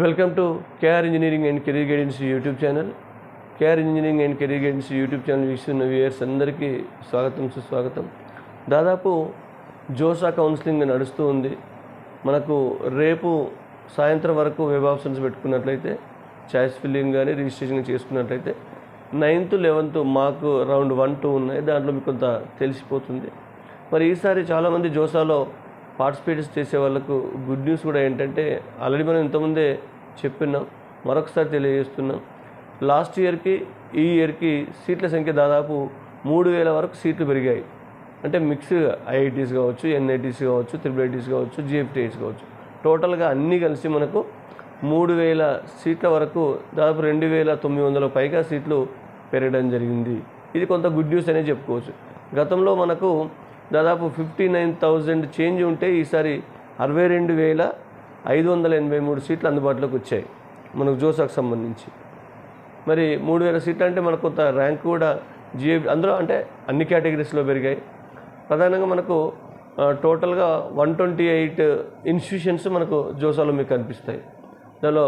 Welcome to K R engineering and career guidance YouTube channel K R engineering and career guidance YouTube channel వీక్షిస్తున్న viewers అందరికీ స్వాగతం సుస్వాగతం. దాదాపు JoSAA counselling నడుస్తూ ఉంది. మనకు రేపు సాయంత్రం వరకు వెబ్ ఆప్షన్స్ పెట్టుకున్నట్లయితే చాయిస్ ఫిల్లింగ్ కానీ రిజిస్ట్రేషన్ చేసుకున్నట్లయితే నైన్త్ లెవెన్త్ మాకు రౌండ్ వన్ టూ ఉన్నాయి. దాంట్లో మీకు కొంత తెలిసిపోతుంది. మరి ఈసారి చాలామంది జోసాలో పార్టిసిపేట్ చేసే వాళ్ళకు గుడ్ న్యూస్ కూడా ఏంటంటే ఆల్రెడీ మనం ఇంతకుముందే చెప్పినాం మరొకసారి తెలియజేస్తున్నాం. లాస్ట్ ఇయర్కి ఈ ఇయర్కి సీట్ల సంఖ్య దాదాపు మూడు వేల వరకు సీట్లు పెరిగాయి. అంటే మిక్స్డ్గా ఐఐటీస్ కావచ్చు ఎన్ఐటీస్ కావచ్చు త్రిబుల్ ఐటీస్ కావచ్చు జిఎఫ్టీఐస్ కావచ్చు. టోటల్గా అన్నీ కలిసి మనకు మూడు వేల సీట్ల వరకు దాదాపు రెండు వేల తొమ్మిది వందల పైగా సీట్లు పెరగడం జరిగింది. ఇది కొంత గుడ్ న్యూస్ అనే చెప్పుకోవచ్చు. గతంలో మనకు దాదాపు ఫిఫ్టీ నైన్ థౌజండ్ చేంజ్ ఉంటే ఈసారి అరవై రెండు వేల ఐదు వందల ఎనభై మూడు సీట్లు అందుబాటులోకి వచ్చాయి మనకు జోసాకు సంబంధించి. మరి మూడు వేల సీట్లు అంటే మనకు కొంత ర్యాంక్ కూడా జిఏ అందులో అంటే అన్ని కేటగిరీస్లో పెరిగాయి. ప్రధానంగా మనకు టోటల్గా వన్ ట్వంటీ ఎయిట్ ఇన్స్టిట్యూషన్స్ మనకు జోసాలో మీకు కనిపిస్తాయి. దానిలో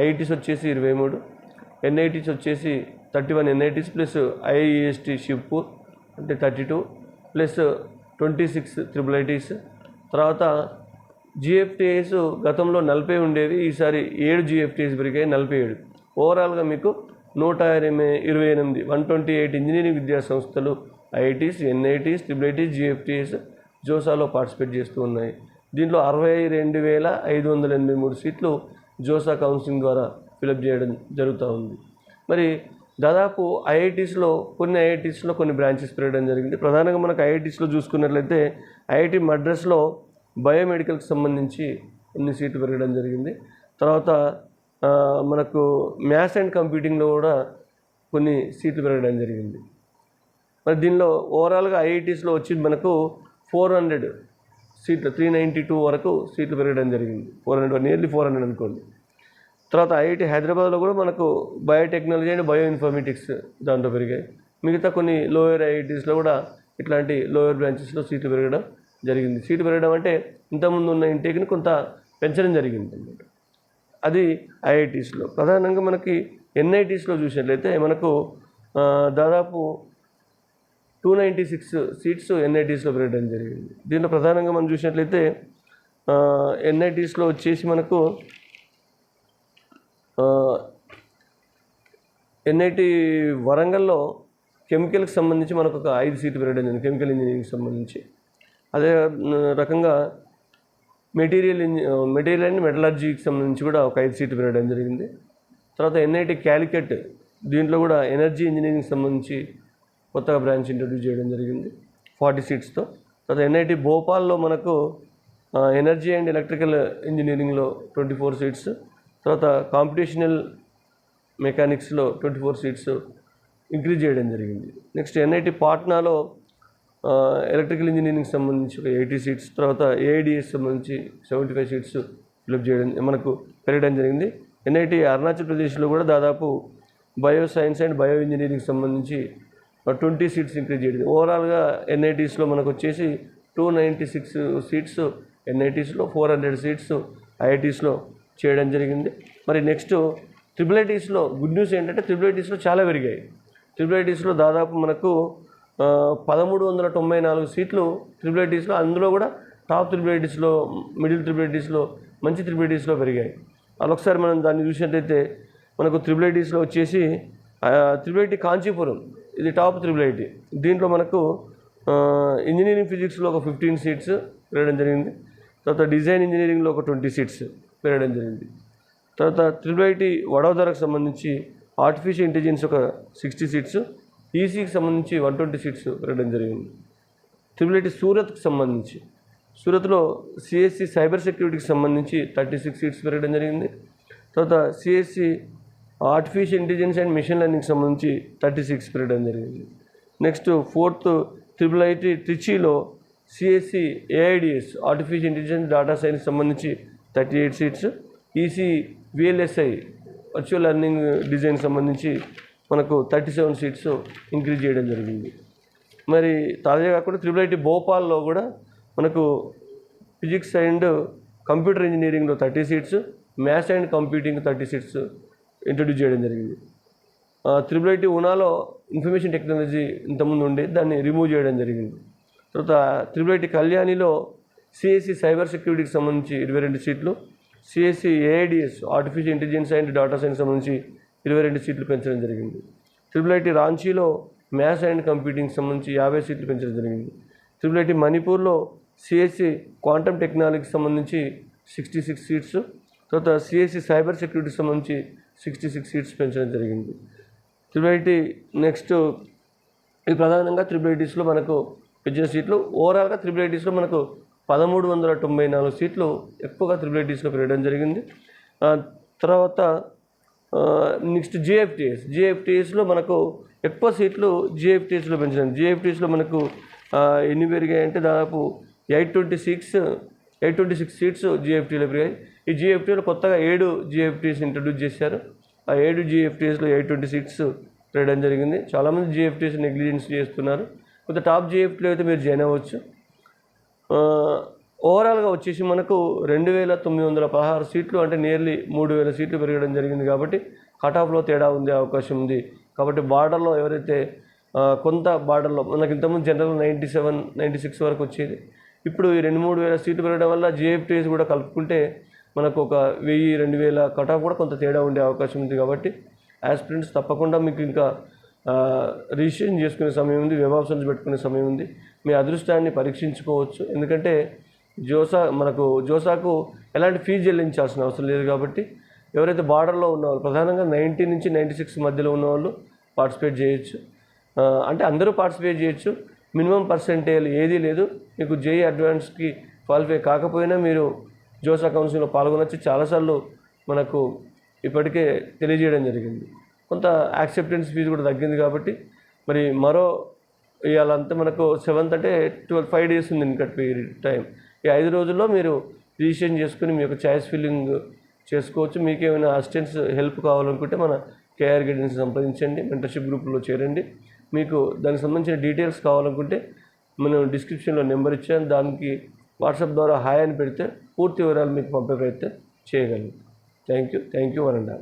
ఐఐటీస్ వచ్చేసి ఇరవై మూడు ఎన్ఐటీస్ వచ్చేసి thirty one NITs plus IIEST ship అంటే thirty two plus twenty six triple ITs. తర్వాత జిఎఫ్టీఐస్ గతంలో నలభై ఉండేవి ఈసారి ఏడు జిఎఫ్టీఐస్ పెరిగాయి నలభై ఏడు. ఓవరాల్గా మీకు నూట ఇరవై ఇరవై ఎనిమిది వన్ ట్వంటీ ఎయిట్ ఇంజనీరింగ్ విద్యా సంస్థలు IITs NITs triple ITs GFTIs జోసాలో participate చేస్తూ ఉన్నాయి. దీంట్లో అరవై రెండు వేల ఐదు వందల ఎనభై మూడు సీట్లు జోసా కౌన్సిలింగ్ ద్వారా ఫిలప్ చేయడం జరుగుతూ ఉంది. మరి దాదాపు ఐఐటీస్లో కొన్ని ఐఐటీస్లో కొన్ని బ్రాంచెస్ పెరగడం జరిగింది. ప్రధానంగా మనకు ఐఐటీస్లో చూసుకున్నట్లయితే ఐఐటి మద్రాస్లో బయోమెడికల్కి సంబంధించి కొన్ని సీట్లు పెరగడం జరిగింది. తర్వాత మనకు మ్యాథ్స్ అండ్ కంప్యూటింగ్లో కూడా కొన్ని సీట్లు పెరగడం జరిగింది. మరి దీనిలో ఓవరాల్గా ఐఐటీస్లో వచ్చి మనకు ఫోర్ హండ్రెడ్ సీట్లు త్రీ నైంటీ టూ వరకు సీట్లు పెరగడం జరిగింది. Four hundred nearly four hundred అనుకోండి. తర్వాత ఐఐటి హైదరాబాద్లో కూడా మనకు బయోటెక్నాలజీ అండ్ బయో ఇన్ఫర్మేటిక్స్ దాంట్లో పెరిగాయి. మిగతా కొన్ని లోయర్ ఐఐటీస్లో కూడా ఇట్లాంటి లోయర్ బ్రాంచెస్లో సీట్లు పెరగడం జరిగింది. సీటు పెరగడం అంటే ఇంతకుముందు ఉన్న ఇంటేక్ని కొంత పెంచడం జరిగింది అన్నమాట అది ఐఐటీస్లో. ప్రధానంగా మనకి ఎన్ఐటీస్లో చూసినట్లయితే మనకు దాదాపు టూ నైంటీ సిక్స్ సీట్స్ ఎన్ఐటీస్లో పెరగడం జరిగింది. దీంట్లో ప్రధానంగా మనం చూసినట్లయితే ఎన్ఐటీస్లో వచ్చేసి మనకు ఎన్ఐటి వరంగల్లో కెమికల్కి సంబంధించి మనకు ఒక ఐదు సీట్లు పెరగడం జరిగింది కెమికల్ ఇంజనీరింగ్కి సంబంధించి. అదే రకంగా మెటీరియల్ ఇంజ మెటీరియల్ అండ్ మెటలర్జీకి సంబంధించి కూడా ఒక ఐదు సీట్లు పెరగడం జరిగింది. తర్వాత ఎన్ఐటి క్యాలికట్ దీంట్లో కూడా ఎనర్జీ ఇంజనీరింగ్ సంబంధించి కొత్తగా బ్రాంచ్ ఇంట్రడ్యూస్ చేయడం జరిగింది ఫార్టీ సీట్స్తో. తర్వాత ఎన్ఐటి భోపాల్లో మనకు ఎనర్జీ అండ్ ఎలక్ట్రికల్ ఇంజనీరింగ్లో ట్వంటీ ఫోర్ సీట్స్ తర్వాత కాంపిటీషనల్ మెకానిక్స్లో ట్వంటీ ఫోర్ సీట్స్ ఇంక్రీజ్ చేయడం జరిగింది. నెక్స్ట్ ఎన్ఐటి పాట్నాలో ఎలక్ట్రికల్ ఇంజనీరింగ్ సంబంధించి ఒక ఎయిటీ సీట్స్ తర్వాత ఏఐడిఎస్ సంబంధించి seventy five seats fill up చేయడం మనకు పెరగడం జరిగింది. ఎన్ఐటి అరుణాచల్ ప్రదేశ్లో కూడా దాదాపు bio science and bio engineering సంబంధించి ట్వంటీ సీట్స్ ఇంక్రీజ్ చేయడం ఓవరాల్గా ఎన్ఐటీస్లో మనకు వచ్చేసి టూ నైంటీ సిక్స్ సీట్స్ ఎన్ఐటీస్లో ఫోర్ హండ్రెడ్ సీట్స్ ఐఐటీస్లో చేయడం జరిగింది మరి నెక్స్ట్ ట్రిపుల్ ఐటీస్లో గుడ్ న్యూస్ ఏంటంటే ట్రిపుల్ ఐటీస్లో చాలా పెరిగాయి ట్రిపుల్ ఐటీస్లో దాదాపు మనకు పదమూడు వందల తొంభై నాలుగు సీట్లు ట్రిపుల్ ఐటీస్లో అందులో కూడా టాప్ ట్రిపుల్ ఐటీస్లో మిడిల్ ట్రిపుల్ ఐటీస్లో మంచి ట్రిపుల్ ఐటీస్లో పెరిగాయి అలా ఒకసారి మనం దాన్ని చూసినట్లయితే మనకు త్రిబుల్ ఐటీస్లో వచ్చేసి త్రిబుల్ ఐటీ కాంచీపురం ఇది టాప్ త్రిబుల్ ఐటీ దీంట్లో మనకు ఇంజనీరింగ్ ఫిజిక్స్లో ఒక ఫిఫ్టీన్ సీట్స్ పెరగడం జరిగింది తర్వాత డిజైన్ ఇంజనీరింగ్లో ఒక ట్వంటీ సీట్స్ పెరగడం జరిగింది. తర్వాత త్రిబుల్ ఐటీ వడోదరకు సంబంధించి ఆర్టిఫిషియల్ ఇంటెలిజెన్స్ ఒక సిక్స్టీ సీట్స్ ఈసీకి సంబంధించి వన్ ట్వంటీ సీట్స్ పెరగడం జరిగింది. త్రిబుల్ ఐటీ సూరత్కి సంబంధించి సూరత్లో సిఎస్సి సైబర్ సెక్యూరిటీకి సంబంధించి థర్టీ సిక్స్ సీట్స్ పెరగడం జరిగింది. తర్వాత CSC artificial intelligence and machine లెర్నింగ్కి సంబంధించి థర్టీ సిక్స్ పెరగడం జరిగింది. Next fourth triple IT ట్రిచీలో CSC AIDS artificial intelligence data science సంబంధించి thirty eight seats. EC VLSI virtual learning design సంబంధించి మనకు థర్టీ సెవెన్ సీట్స్ ఇంక్రీజ్ చేయడం జరిగింది. మరి తాజాగా కాకుండా త్రిబుల్ ఐటీ భోపాల్లో కూడా మనకు ఫిజిక్స్ అండ్ కంప్యూటర్ ఇంజనీరింగ్లో thirty seats maths and computing thirty seats introduce చేయడం జరిగింది. త్రిబుల్ ఐటీ ఉనాలో ఇన్ఫర్మేషన్ టెక్నాలజీ ఇంతకుముందు ఉండే దాన్ని రిమూవ్ చేయడం జరిగింది. తర్వాత త్రిబుల్ ఐటీ కళ్యాణిలో సిఎస్సి సైబర్ సెక్యూరిటీకి సంబంధించి ఇరవై రెండు సీట్లు CSC AIDS artificial intelligence and data science సంబంధించి ఇరవై రెండు సీట్లు పెంచడం జరిగింది. ట్రిపుల్ ఐటీ రాంచీలో మ్యాథ్స్ అండ్ కంప్యూటింగ్ సంబంధించి యాభై సీట్లు పెంచడం జరిగింది. త్రిబుల్ ఐటీ మణిపూర్లో సిఎస్సి క్వాంటమ్ టెక్నాలజీకి సంబంధించి సిక్స్టీ సిక్స్ సీట్స్ తర్వాత సిఎస్సి సైబర్ సెక్యూరిటీకి సంబంధించి సిక్స్టీ సిక్స్ సీట్స్ పెంచడం జరిగింది. ట్రిపుల్ ఐటీ నెక్స్ట్ ఇది ప్రధానంగా త్రిబుల్ ఐటీస్లో మనకు పెంచిన సీట్లు ఓవరాల్గా త్రిబుల్ ఐటీస్లో మనకు పదమూడు వందల తొంభై నాలుగు సీట్లు ఎక్కువగా త్రిబుల్ ఐటీస్లో పెరగడం జరిగింది తర్వాత నెక్స్ట్ జిఎఫ్టిఎస్ జిఎఫ్టిఎస్లో మనకు ఎక్కువ సీట్లు జిఎఫ్టిఎస్లో పెంచడం జిఎఫ్టీఎస్లో మనకు ఎన్ని ఎన్ని పెరిగాయంటే దాదాపు eight twenty six eight twenty six seats జిఎఫ్టీలో పెరిగాయి ఈ జిఎఫ్టీలో కొత్తగా ఏడు జిఎఫ్టీస్ ఇంట్రడ్యూస్ చేశారు ఆ ఏడు జిఎఫ్టీఎస్లో ఎయిట్ ట్వంటీ సిక్స్ పెరగడం జరిగింది చాలామంది జిఎఫ్టీఎస్ నెగ్లిజెన్స్ చేస్తున్నారు కొంత టాప్ జిఎఫ్టీలో అయితే మీరు జాయిన్ అవ్వచ్చు ఓవరాల్గా వచ్చేసి మనకు రెండు వేల తొమ్మిది వందల పదహారు సీట్లు అంటే నియర్లీ మూడు వేల సీట్లు పెరగడం జరిగింది కాబట్టి కటాఫ్లో తేడా ఉండే అవకాశం ఉంది. కాబట్టి బార్డర్లో ఎవరైతే కొంత బార్డర్లో మనకి ఇంతకుముందు general ninety seven ninety six వరకు వచ్చేది. ఇప్పుడు ఈ రెండు మూడు వేల సీట్లు పెరగడం వల్ల జేఎఫ్టీఎస్ కూడా కలుపుకుంటే మనకు ఒక వెయ్యి రెండు వేల కటాఫ్ కూడా కొంత తేడా ఉండే అవకాశం ఉంది కాబట్టి యాస్పిరెంట్స్ తప్పకుండా మీకు ఇంకా రిజిస్ట్రేషన్ చేసుకునే సమయం ఉంది వెబ్ పెట్టుకునే సమయం ఉంది. మీ అదృష్టాన్ని పరీక్షించుకోవచ్చు. ఎందుకంటే జోసా మనకు జోసాకు ఎలాంటి ఫీజు చెల్లించాల్సిన అవసరం లేదు కాబట్టి ఎవరైతే బార్డర్లో ఉన్నవాళ్ళు ప్రధానంగా నైంటీ నుంచి నైంటీ సిక్స్ మధ్యలో ఉన్నవాళ్ళు పార్టిసిపేట్ చేయొచ్చు. అంటే అందరూ పార్టిసిపేట్ చేయొచ్చు. మినిమం పర్సెంటేజ్ ఏదీ లేదు. మీకు జేఈ అడ్వాన్స్కి క్వాలిఫై కాకపోయినా మీరు జోసా కౌన్సిల్లో పాల్గొనవచ్చు చాలాసార్లు మనకు ఇప్పటికే తెలియజేయడం జరిగింది. కొంత యాక్సెప్టెన్స్ ఫీజు కూడా తగ్గింది కాబట్టి మరి మరో ఇవాళంతా మనకు సెవెంత్ అంటే ట్వెల్వ్ ఫైవ్ డేస్ ఉంది ఇన్కట్ పీరియడ్ టైం ఈ ఐదు రోజుల్లో మీరు రిజిస్ట్రేషన్ చేసుకుని మీ యొక్క చాయిస్ ఫిల్లింగ్ చేసుకోవచ్చు. మీకు ఏమైనా అసిస్టెన్స్ హెల్ప్ కావాలనుకుంటే మన కేఆర్ గైడెన్స్ సంప్రదించండి మెంటర్షిప్ గ్రూప్లో చేరండి. మీకు దానికి సంబంధించిన డీటెయిల్స్ కావాలనుకుంటే మనం డిస్క్రిప్షన్లో నెంబర్ ఇచ్చాను. దానికి వాట్సాప్ ద్వారా హాయ్ అని పెడితే పూర్తి వివరాలు మీకు పంపే ప్రయత్నం చేయగలను. Thank you thank you one and